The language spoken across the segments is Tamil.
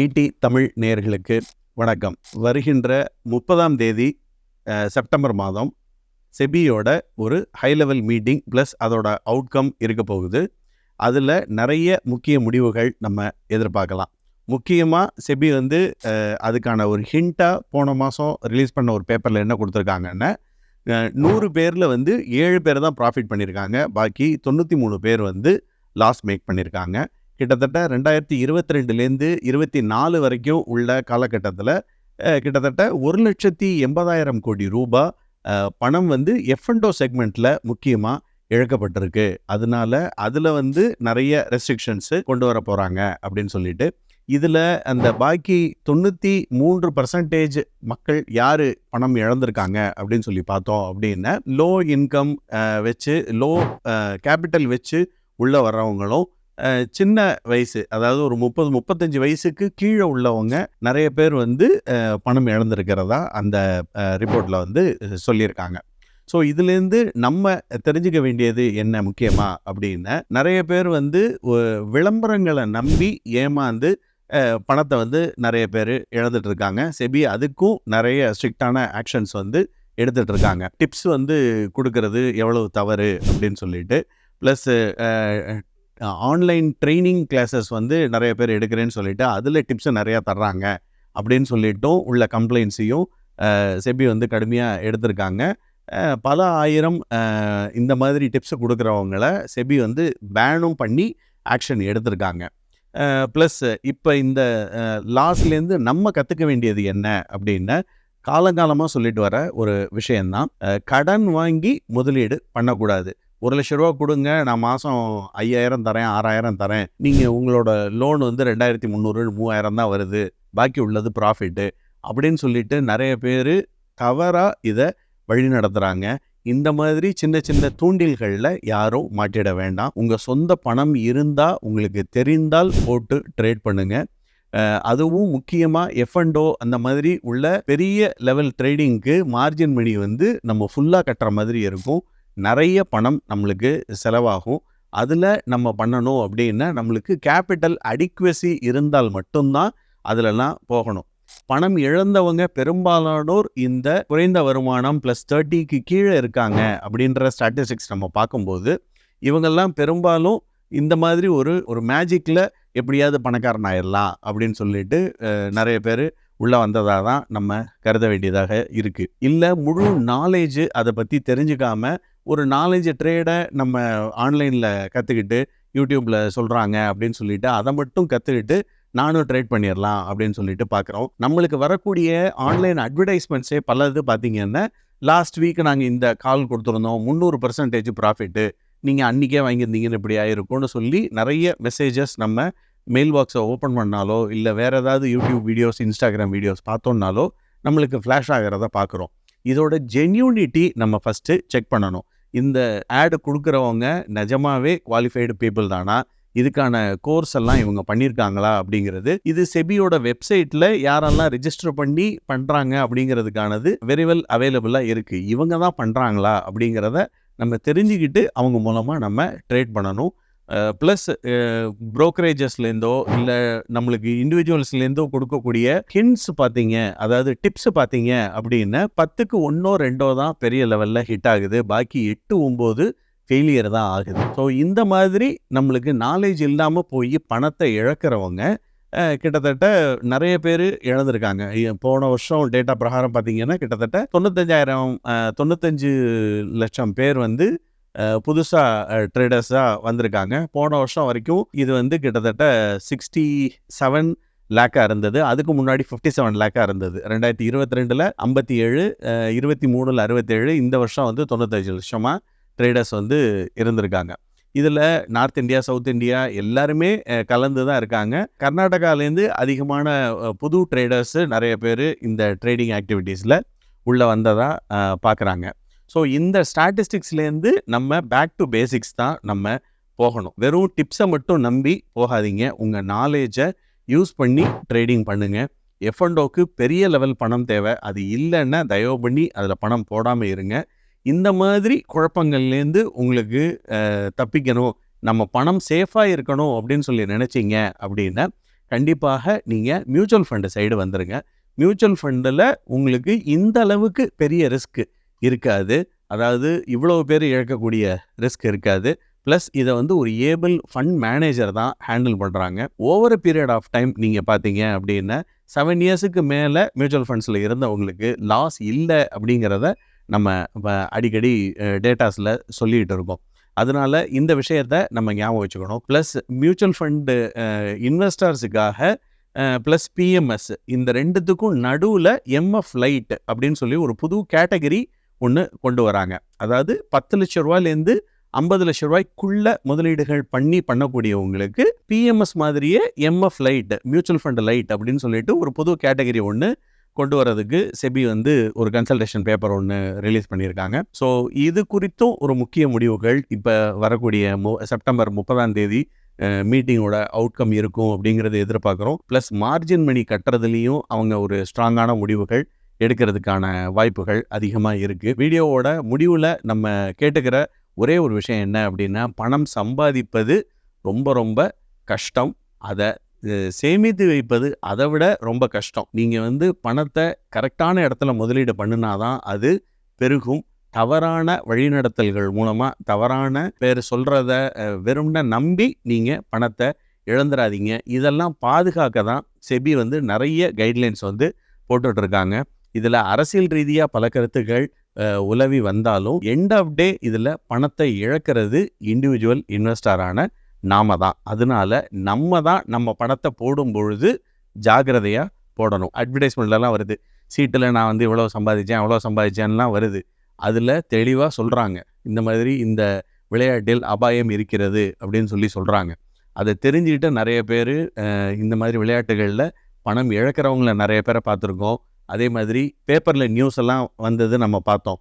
ஈடி தமிழ் நேயர்களுக்கு வணக்கம். வருகின்ற முப்பதாம் தேதி செப்டம்பர் மாதம் செபியோட ஒரு ஹை லெவல் மீட்டிங் ப்ளஸ் அதோட அவுட்கம் இருக்க போகுது. அதில் நிறைய முக்கிய முடிவுகள் நம்ம எதிர்பார்க்கலாம். முக்கியமாக செபி வந்து அதுக்கான ஒரு ஹிண்ட்டாக போன மாதம் ரிலீஸ் பண்ண ஒரு பேப்பரில் என்ன கொடுத்துருக்காங்கன்னா நூறு பேரில் வந்து ஏழு பேர் தான் ப்ராஃபிட் பண்ணியிருக்காங்க பாக்கி தொண்ணூற்றி மூணு பேர் வந்து லாஸ் மேக் பண்ணியிருக்காங்க கிட்டத்தட்ட ரெண்டாயிரத்தி இருபத்தி ரெண்டுலேருந்து இருபத்தி நாலு வரைக்கும் உள்ள காலகட்டத்தில் கிட்டத்தட்ட ஒரு லட்சத்தி எண்பதாயிரம் கோடி ரூபாய் பணம் வந்து எஃப்என்டோ செக்மெண்ட்டில் முக்கியமாக இழக்கப்பட்டிருக்கு. அதனால அதில் வந்து நிறைய ரெஸ்ட்ரிக்ஷன்ஸு கொண்டு வர போகிறாங்க அப்படின்னு சொல்லிட்டு இதில் அந்த பாக்கி தொண்ணூற்றி மூன்று பர்சன்டேஜ் மக்கள் யார் பணம் இழந்திருக்காங்க அப்படின்னு சொல்லி பார்த்தோம் அப்படின்னா லோ இன்கம் வச்சு லோ கேபிட்டல் வச்சு உள்ளே வர்றவங்களும் சின்ன வயசு அதாவது ஒரு முப்பது முப்பத்தஞ்சு வயசுக்கு கீழே உள்ளவங்க நிறைய பேர் வந்து பணம் இழந்திருக்கிறதா அந்த ரிப்போர்ட்டில் வந்து சொல்லியிருக்காங்க. ஸோ இதுலேருந்து நம்ம தெரிஞ்சுக்க வேண்டியது என்ன முக்கியமா அப்படின்னா நிறைய பேர் வந்து விளம்பரங்களை நம்பி ஏமாந்து பணத்தை வந்து நிறைய பேர் இழந்துட்டு இருக்காங்க செபி அதுக்கும் நிறைய ஸ்ட்ரிக்டான ஆக்ஷன்ஸ் வந்து எடுத்துகிட்டு இருக்காங்க டிப்ஸ் வந்து கொடுக்கறது எவ்வளவு தவறு அப்படின்னு சொல்லிட்டு ப்ளஸ் ஆன்லைன் ட்ரைனிங் கிளாஸஸ் வந்து நிறைய பேர் எடுக்கிறேன்னு சொல்லிட்டு அதில் டிப்ஸை நிறையா தர்றாங்க அப்படின்னு சொல்லிட்டும் உள்ள கம்ப்ளைண்ட்ஸையும் செபி வந்து கடுமையாக எடுத்திருக்காங்க. பல ஆயிரம் இந்த மாதிரி டிப்ஸை கொடுக்குறவங்கள செபி வந்து பேனும் பண்ணி ஆக்ஷன் எடுத்திருக்காங்க. ப்ளஸ் இப்போ இந்த லாஸ்லேருந்து நம்ம கற்றுக்க வேண்டியது என்ன அப்படின்னு காலங்காலமாக சொல்லிட்டு வர ஒரு விஷயந்தான். கடன் வாங்கி முதலீடு பண்ணக்கூடாது. ஒரு லட்ச ரூபா கொடுங்க நான் மாதம் ஐயாயிரம் தரேன் ஆறாயிரம் தரேன். நீங்கள் உங்களோட லோன் வந்து ரெண்டாயிரத்தி முந்நூறு மூவாயிரம் தான் வருது. பாக்கி உள்ளது ப்ராஃபிட்டு அப்படின்னு சொல்லிட்டு நிறைய பேர் தவறாக இதை வழி நடத்துகிறாங்க இந்த மாதிரி சின்ன சின்ன தூண்டில்களில் யாரும் மாட்டிட வேண்டாம். உங்கள் சொந்த பணம் இருந்தால் உங்களுக்கு தெரிந்தால் போட்டு ட்ரேட் பண்ணுங்கள் அதுவும் முக்கியமாக எஃப்என்டோ அந்த மாதிரி உள்ள பெரிய லெவல் ட்ரேடிங்க்கு மார்ஜின் மணி வந்து நம்ம ஃபுல்லாக கட்டுற மாதிரி இருக்கும். நிறைய பணம் நம்மளுக்கு செலவாகும். அதில் நம்ம பண்ணணும் அப்படின்னா நம்மளுக்கு கேபிட்டல் அடிக்வசி இருந்தால் மட்டும்தான் அதிலலாம் போகணும். பணம் இழந்தவங்க பெரும்பாலானோர் இந்த குறைந்த வருமானம் ப்ளஸ் தேர்ட்டிக்கு கீழே இருக்காங்க அப்படின்ற ஸ்டாட்டிஸ்டிக்ஸ் நம்ம பார்க்கும்போது இவங்கெல்லாம் பெரும்பாலும் இந்த மாதிரி ஒரு ஒரு மேஜிக்கில் எப்படியாவது பணக்காரன் ஆயிடலாம் அப்படின்னு சொல்லிட்டு நிறைய பேர் உள்ளே வந்ததாக தான் நம்ம கருத வேண்டியதாக இருக்குது இல்லை முழு நாலேஜு அதை பற்றி தெரிஞ்சுக்காம ஒரு நாலேஜ் ட்ரேடை நம்ம ஆன்லைனில் கற்றுக்கிட்டு யூடியூப்பில் சொல்கிறாங்க அப்படின்னு சொல்லிட்டு அதை மட்டும் கற்றுக்கிட்டு நானும் ட்ரேட் பண்ணிடலாம் அப்படின்னு சொல்லிட்டு பார்க்குறோம் நம்மளுக்கு வரக்கூடிய ஆன்லைன் அட்வர்டைஸ்மெண்ட்ஸே பலது பார்த்தீங்கன்னா லாஸ்ட் வீக் நாங்கள் இந்த கால் கொடுத்துருந்தோம். முந்நூறு பர்சன்டேஜ் ப்ராஃபிட்டு நீங்கள் அன்றைக்கே வாங்கியிருந்தீங்கன்னு இப்படி ஆயிருக்கும்னு சொல்லி நிறைய மெசேஜஸ் நம்ம மெயில் பாக்ஸை ஓப்பன் பண்ணாலோ இல்லை வேறு ஏதாவது யூடியூப் வீடியோஸ் இன்ஸ்டாகிராம் வீடியோஸ் பார்த்தோம்னாலோ நம்மளுக்கு ஃப்ளாஷ் ஆகிறத பார்க்குறோம். இதோட ஜென்யூனிட்டி நம்ம ஃபஸ்ட்டு செக் பண்ணணும். இந்த ஆடு கொடுக்குறவங்க நிஜமாவே குவாலிஃபைடு பீப்புள் தானா? இதுக்கான கோர்ஸ் எல்லாம் இவங்க பண்ணியிருக்காங்களா அப்படிங்கிறது. இது செபியோட வெப்சைட்டில் யாரெல்லாம் ரிஜிஸ்டர் பண்ணி பண்ணுறாங்க அப்படிங்கிறதுக்கானது வெரி வெல் அவைலபிளாக இருக்குது இவங்க தான் பண்ணுறாங்களா அப்படிங்கிறத நம்ம தெரிஞ்சுக்கிட்டு அவங்க மூலமாக நம்ம ட்ரேட் பண்ணணும். ப்ளஸ் ப்ரோக்கரேஜஸ்லேருந்தோ இல்லை நம்மளுக்கு இண்டிவிஜுவல்ஸ்லேருந்தோ கொடுக்கக்கூடிய ஹிண்ட்ஸ் பார்த்தீங்க அதாவது டிப்ஸ் பார்த்தீங்க அப்படின்னா பத்துக்கு ஒன்றோ ரெண்டோ தான் பெரிய லெவலில் ஹிட் ஆகுது. பாக்கி எட்டு ஒம்பது ஃபெயிலியர் தான் ஆகுது. ஸோ இந்த மாதிரி நம்மளுக்கு நாலேஜ் இல்லாமல் போய் பணத்தை இழக்கிறவங்க கிட்டத்தட்ட நிறைய பேர் இழந்திருக்காங்க. போன வருஷம் டேட்டா பிரகாரம் பார்த்தீங்கன்னா கிட்டத்தட்ட தொண்ணூத்தஞ்சாயிரம் தொண்ணூத்தஞ்சு லட்சம் பேர் வந்து புதுசாக ட்ரேடர்ஸாக வந்திருக்காங்க. போன வருஷம் வரைக்கும் இது வந்து கிட்டத்தட்ட சிக்ஸ்டி செவன் லேக்காக இருந்தது. அதுக்கு முன்னாடி ஃபிஃப்டி செவன் லேக்காக இருந்தது. ரெண்டாயிரத்தி இருபத்தி ரெண்டில் ஐம்பத்தி ஏழு இருபத்தி மூணில் அறுபத்தேழு இந்த வருஷம் வந்து தொண்ணூத்தஞ்சு லட்சமாக ட்ரேடர்ஸ் வந்து இருந்திருக்காங்க. இதில் நார்த் இந்தியா சவுத் இந்தியா எல்லாருமே கலந்து தான் இருக்காங்க. கர்நாடகாலேருந்து அதிகமான புது ட்ரேடர்ஸு நிறைய பேர் இந்த ட்ரேடிங் ஆக்டிவிட்டீஸில் உள்ளே வந்ததாக பார்க்குறாங்க ஸோ இந்த ஸ்டாட்டிஸ்டிக்ஸ்லேருந்து நம்ம பேக் டு பேசிக்ஸ் தான் நம்ம போகணும். வெறும் டிப்ஸை மட்டும் நம்பி போகாதீங்க. உங்கள் நாலேஜை யூஸ் பண்ணி ட்ரேடிங் பண்ணுங்கள் எஃப்என்டோக்கு பெரிய லெவல் பணம் தேவை. அது இல்லைன்னா தயவு பண்ணி அதில் பணம் போடாமல் இருங்க. இந்த மாதிரி குழப்பங்கள்லேருந்து உங்களுக்கு தப்பிக்கணும். நம்ம பணம் சேஃபாக இருக்கணும் அப்படின்னு சொல்லி நினச்சிங்க அப்படின்னா கண்டிப்பாக நீங்கள் மியூச்சுவல் ஃபண்டு சைடு வந்துருங்க. மியூச்சுவல் ஃபண்டில் உங்களுக்கு இந்த அளவுக்கு பெரிய ரிஸ்க்கு இருக்காது. அதாவது இவ்வளவு பேர் இழக்கக்கூடிய ரிஸ்க் இருக்காது. ப்ளஸ் இதை வந்து ஒரு ஏபிள் ஃபண்ட் மேனேஜர் தான் ஹேண்டில் பண்ணுறாங்க ஓவர் பீரியட் ஆஃப் டைம் நீங்கள் பார்த்தீங்க அப்படின்னா செவன் இயர்ஸுக்கு மேலே மியூச்சுவல் ஃபண்ட்ஸில் இருந்தவங்களுக்கு லாஸ் இல்லை அப்படிங்கிறத நம்ம வ- அடிக்கடி டேட்டாஸில் சொல்லிகிட்டு இருக்கோம். அதனால இந்த விஷயத்த நம்ம ஞாபகம் வச்சுக்கணும். ப்ளஸ் மியூச்சுவல் ஃபண்டு இன்வெஸ்டர்ஸுக்காக ப்ளஸ் பிஎம்எஸ் இந்த ரெண்டுத்துக்கும் நடுவில் எம்எஃப் லைட் அப்படின்னு சொல்லி ஒரு புது கேட்டகரி ஒன்று கொண்டு வராங்க. அதாவது பத்து லட்ச ரூபாயிலேருந்து ஐம்பது லட்ச ரூபாய்க்குள்ள முதலீடுகள் பண்ணி பண்ணக்கூடியவங்களுக்கு பிஎம்எஸ் மாதிரியே MF lite mutual fund lite அப்படின்னு சொல்லிட்டு ஒரு புது கேட்டகரி ஒன்று கொண்டு வரதுக்கு செபி வந்து ஒரு கன்சல்டேஷன் பேப்பர் ஒன்று ரிலீஸ் பண்ணியிருக்காங்க. ஸோ இது குறித்தும் ஒரு முக்கிய முடிவுகள். இப்போ வரக்கூடிய மு செப்டம்பர் முப்பதாம் தேதி மீட்டிங்கோட அவுட்கம் இருக்கும் அப்படிங்கிறத எதிர்பார்க்குறோம். ப்ளஸ் மார்ஜின் மணி கட்டுறதுலேயும் அவங்க ஒரு ஸ்ட்ராங்கான முடிவுகள். எடுக்கிறதுக்கான வாய்ப்புகள் அதிகமாக இருக்குது வீடியோவோட முடிவில் நம்ம கேட்டுக்கிற ஒரே ஒரு விஷயம் என்ன அப்படின்னா பணம் சம்பாதிப்பது ரொம்ப ரொம்ப கஷ்டம். அதை சேமித்து வைப்பது அதை விட ரொம்ப கஷ்டம். நீங்கள் வந்து பணத்தை கரெக்டான இடத்துல முதலீடு பண்ணினாதான் அது பெருகும். தவறான வழிநடத்தல்கள் மூலமாக தவறான பேர் சொல்கிறத வெறும்ன நம்பி நீங்கள் பணத்தை இழந்துடாதீங்க இதெல்லாம் பாதுகாக்க தான் செபி வந்து நிறைய கைட்லைன்ஸ் வந்து போட்டுட்ருக்காங்க. இதில் அரசியல் ரீதியாக பல கருத்துக்கள் உலவி வந்தாலும் எண்ட் ஆஃப் டே இதில் பணத்தை இழக்கிறது இண்டிவிஜுவல் இன்வெஸ்டரான நாம தான். அதனால நம்ம தான் நம்ம பணத்தை போடும் பொழுது ஜாகிரதையாக போடணும். அட்வர்டைஸ்மெண்ட்லலாம் வருது. சீட்டில் நான் வந்து இவ்வளோ சம்பாதிச்சேன் அவ்வளோ சம்பாதிச்சேன்லாம் வருது. அதில் தெளிவாக சொல்கிறாங்க இந்த மாதிரி இந்த விளையாட்டில் அபாயம் இருக்கிறது அப்படின்னு சொல்லி சொல்கிறாங்க அதை தெரிஞ்சுக்கிட்டு நிறைய பேர் இந்த மாதிரி விளையாட்டுகளில் பணம் இழக்கிறவங்கள நிறைய பேரை பார்த்துருக்கோம். அதே மாதிரி பேப்பரில் நியூஸ் எல்லாம் வந்தது நம்ம பார்த்தோம்.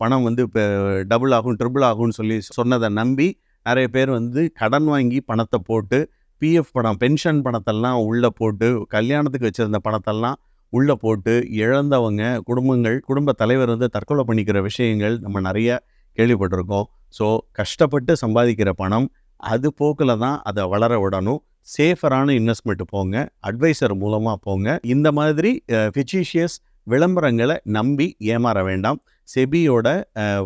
பணம் வந்து இப்போ டபுள் ஆகும் ட்ரிபிள் ஆகும்னு சொல்லி சொன்னதை நம்பி நிறைய பேர் வந்து கடன் வாங்கி பணத்தை போட்டு பிஎஃப் பணம் பென்ஷன் பணத்தெல்லாம் உள்ளே போட்டு கல்யாணத்துக்கு வச்சுருந்த பணத்தெல்லாம் உள்ளே போட்டு இழந்தவங்க குடும்பங்கள் குடும்ப தலைவர் வந்து தற்கொலை பண்ணிக்கிற விஷயங்கள் நம்ம நிறைய கேள்விப்பட்டிருக்கோம். ஸோ கஷ்டப்பட்டு சம்பாதிக்கிற பணம் அது போக்கில் தான் அதை வளர விடணும். சேஃபரான இன்வெஸ்ட்மெண்ட் போங்க அட்வைசர் மூலமாக போங்க. இந்த மாதிரி ஃபிச்சிஷியஸ் விளம்பரங்களை நம்பி ஏமாற வேண்டாம். செபியோட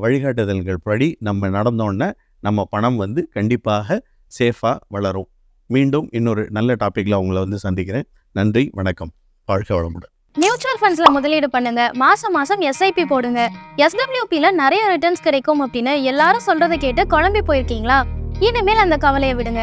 வழிகாட்டுதல்கள் படி நம்ம நடந்தோன்னே நம்ம பணம் வந்து கண்டிப்பாக சேஃபாக வளரும். மீண்டும் இன்னொரு நல்ல டாப்பிக்கில் உங்களை வந்து சந்திக்கிறேன். நன்றி வணக்கம். வாழ்க வளமுடன். மியூச்சுவல் ஃபண்ட்ஸ்ல முதலீடு பண்ணுங்க. மாசம் மாசம் எஸ்ஐபி போடுங்க. எஸ்டபிள்யூபில நிறைய ரிட்டர்ன்ஸ் கிடைக்கும் அப்படின்னு எல்லாரும் சொல்றதை கேட்டு குழம்பி போயிருக்கீங்களா? இனிமேல் அந்த கவலையை விடுங்க.